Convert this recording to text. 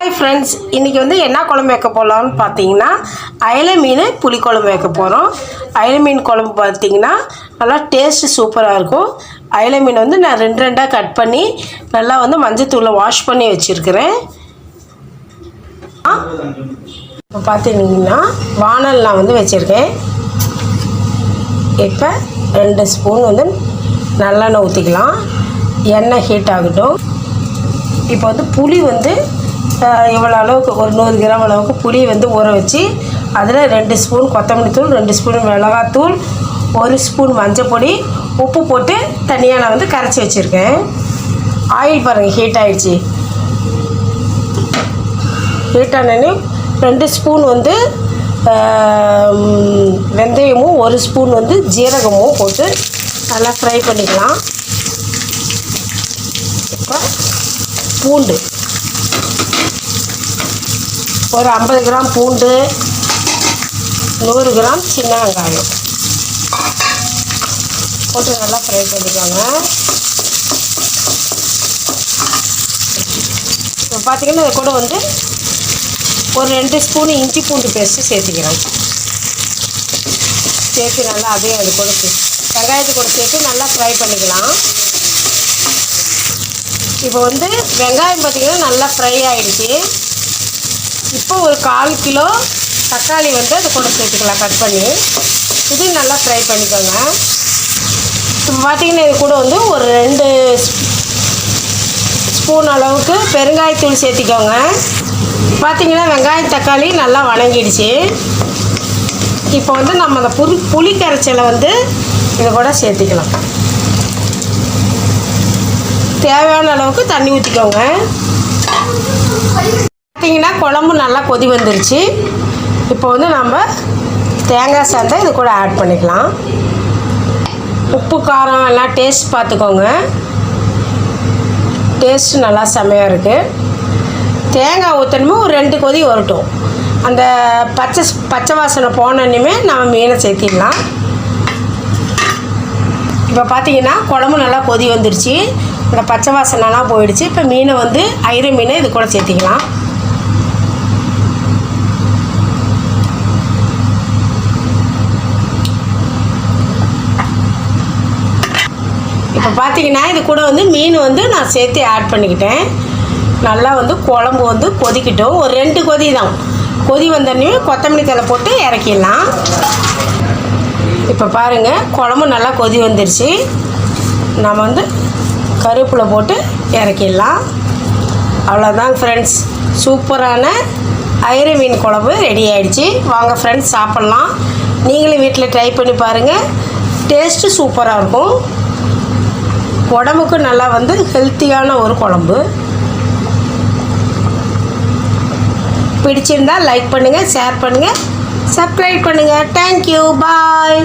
Hi friends இன்றைக்கி வந்து என்ன குழம்பு வைக்க போகலான்னு பார்த்தீங்கன்னா அயல மீன் புளிக்குழம்பு வைக்க போகிறோம் அயல மீன் குழம்பு பார்த்தீங்கன்னா நல்லா டேஸ்ட்டு சூப்பராக இருக்கும். அயல மீன் வந்து நான் ரெண்டு ரெண்டாக கட் பண்ணி நல்லா வந்து மஞ்சத்தூளை வாஷ் பண்ணி வச்சுருக்கிறேன். இப்போ பார்த்தீங்கன்னா வானல் நான் வந்து வச்சுருக்கேன். இப்போ ரெண்டு ஸ்பூன் வந்து நல்லெண்ணெய் ஊற்றிக்கலாம் எண்ணெய் ஹீட் ஆகட்டும். இப்போ வந்து புளி வந்து இவ்வளோ அளவுக்கு ஒரு நூறு கிராம் அளவுக்கு புளி வந்து ஊற வச்சு அதில் ரெண்டு ஸ்பூன் கொத்தமல்லி தூள் ரெண்டு ஸ்பூன் மிளகாத்தூள் ஒரு ஸ்பூன் மஞ்சள் பொடி உப்பு போட்டு தனியாக நான் வந்து கரைச்சி வச்சுருக்கேன். ஆயில் பாருங்கள் ஹீட் ஆகிடுச்சி ஹீட் ஆனோடனே ரெண்டு ஸ்பூன் வந்து வெந்தயமும் ஒரு ஸ்பூன் வந்து ஜீரகமும் போட்டு நல்லா ஃப்ரை பண்ணிக்கலாம். இப்போ பூண்டு. ஒரு ஐம்பது கிராம் பூண்டு நூறு கிராம் சின்ன வெங்காயம். போட்டு நல்லா ஃப்ரை பண்ணிக்கோங்க. இப்போ பார்த்தீங்கன்னா இது கூட வந்து ஒரு ரெண்டு ஸ்பூன் இஞ்சி பூண்டு பேஸ்ட்டு சேர்த்துக்கிறேன். சேர்த்து நல்லா அதையும் அது கூட வெங்காயத்தை கூட சேர்த்து நல்லா ஃப்ரை பண்ணிக்கலாம். இப்போ வந்து வெங்காயம் பார்த்திங்கன்னா நல்லா ஃப்ரை ஆகிடுச்சு இப்போ ஒரு கால் கிலோ தக்காளி வந்து அது கூட சேர்த்துக்கலாம் கட் பண்ணி. இது நல்லா ஃப்ரை பண்ணிக்கோங்க. இப்போ பார்த்தீங்கன்னா இது கூட வந்து ஒரு ரெண்டு ஸ்பூன் அளவுக்கு பெருங்காயத்தூள் சேர்த்திக்கோங்க. பார்த்தீங்கன்னா வெங்காயம் தக்காளி நல்லா வணங்கிடுச்சு. இப்போ வந்து நம்ம அந்த புளி புளி கரைச்சலை வந்து இது கூட சேர்த்திக்கலாம். தேவையான அளவுக்கு தண்ணி ஊற்றிக்கோங்க பார்த்தீங்கன்னா குழம்பு நல்லா கொதி வந்துருச்சு. இப்போ வந்து நம்ம தேங்காய் சாந்தை இது கூட ஆட் பண்ணிக்கலாம். உப்பு காரம் எல்லாம் டேஸ்ட் பார்த்துக்கோங்க டேஸ்ட் நல்லா செமையாக இருக்குது தேங்காய் ஊற்றணுமே ஒரு ரெண்டு கொதி வரட்டும். அந்த பச்சை பச்சை வாசனை போனோன்னுமே நம்ம மீனை சேர்த்திடலாம். இப்போ பார்த்தீங்கன்னா குழம்பு நல்லா கொதி வந்துருச்சு. இந்த பச்சை வாசனைலாம் போயிடுச்சு. இப்போ மீனை வந்து ஐர மீனை இது கூட சேர்த்திக்கலாம். இப்போ பார்த்தீங்கன்னா இது கூட வந்து மீன் வந்து நான் சேர்த்து ஆட் பண்ணிக்கிட்டேன். நல்லா வந்து குழம்பு வந்து கொதிக்கட்டும். ஒரு ரெண்டு கொதி தான். கொதி வந்தோடனே கொத்தமல்லி தலை போட்டு இறக்கிடலாம். இப்போ பாருங்கள் குழம்பு நல்லா கொதி வந்துருச்சு. நம்ம வந்து கருவேப்பிலை போட்டு இறக்கிடலாம். அவ்வளோதான் ஃப்ரெண்ட்ஸ் சூப்பரான ஐர மீன் குழம்பு ரெடி ஆகிடுச்சி வாங்க ஃப்ரெண்ட்ஸ் சாப்பிட்லாம். நீங்களும் வீட்டில் ட்ரை பண்ணி பாருங்கள் டேஸ்ட்டு சூப்பராக இருக்கும். உடம்புக்கு நல்லா வந்து ஹெல்த்தியான ஒரு குழம்பு. பிடிச்சிருந்தா லைக் பண்ணுங்கள் ஷேர் பண்ணுங்கள் சப்ஸ்கிரைப் பண்ணுங்கள் தேங்க்யூ பாய்